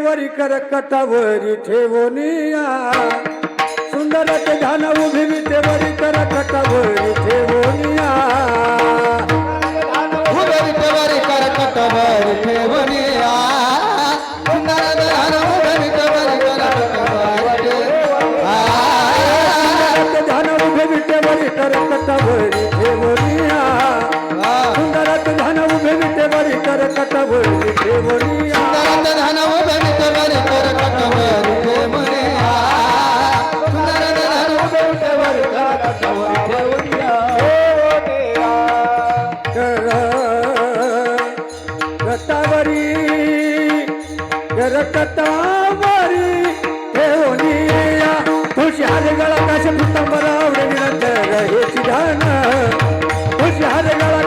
विटेवरी कर कटावरी ठेवनिया सुंदर ते ध्यान उभी विटेवरी कर कटावरी ठेवनिया ठेवनिया सुंदर दहन उगवितवरी करकटवर ठेवनिया ते ध्यान उभी विटेवरी कर कटावरी हुशार गळा काश पितांबर आवडे निरंतर हेची ध्यान हुशार गळा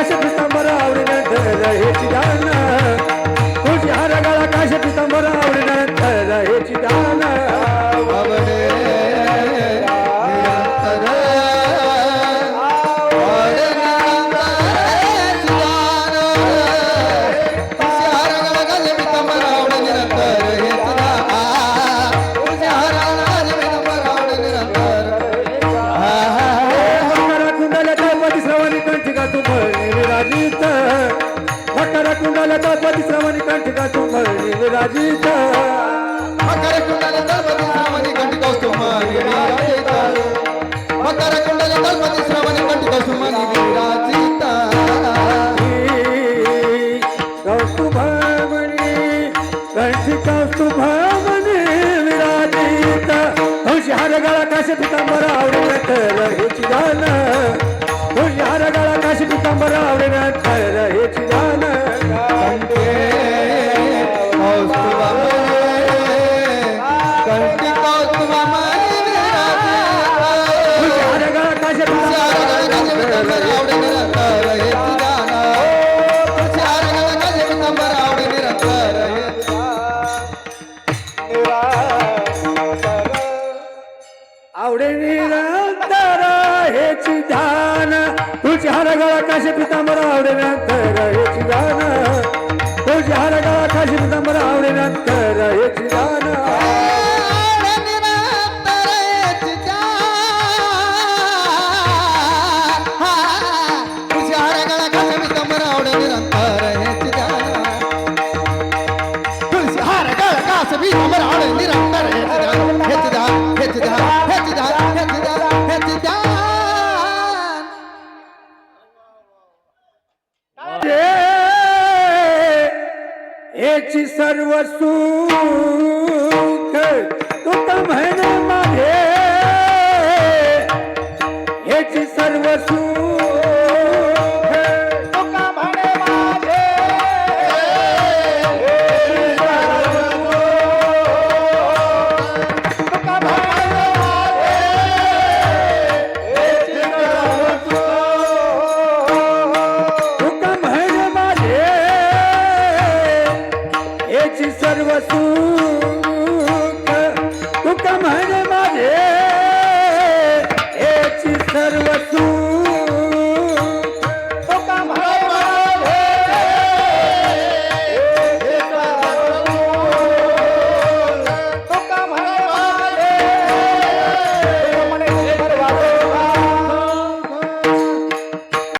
हुशार गळा काश पितांबर आवडे विराजित मकर कुंडल द्रौपदी श्रवणी कंठिका तुम्ही विराजित मकर कुंडल दळपती श्रावणी कंठी कौस्तुमानी विराजिता मकर कुंडल दळपती श्रावणी कंठी कौस्तुमानी विराजिता कौस्तुभमणी विराजित. हुशार गळा काश पितांबर आवडे काशी पितांबर आवडे नंतर हेची ध्यान तुझ्या हर गळा काशी पितांबर आवडे नंतर गाणं. सर्व सुख. तुम है तुका सर्व सुख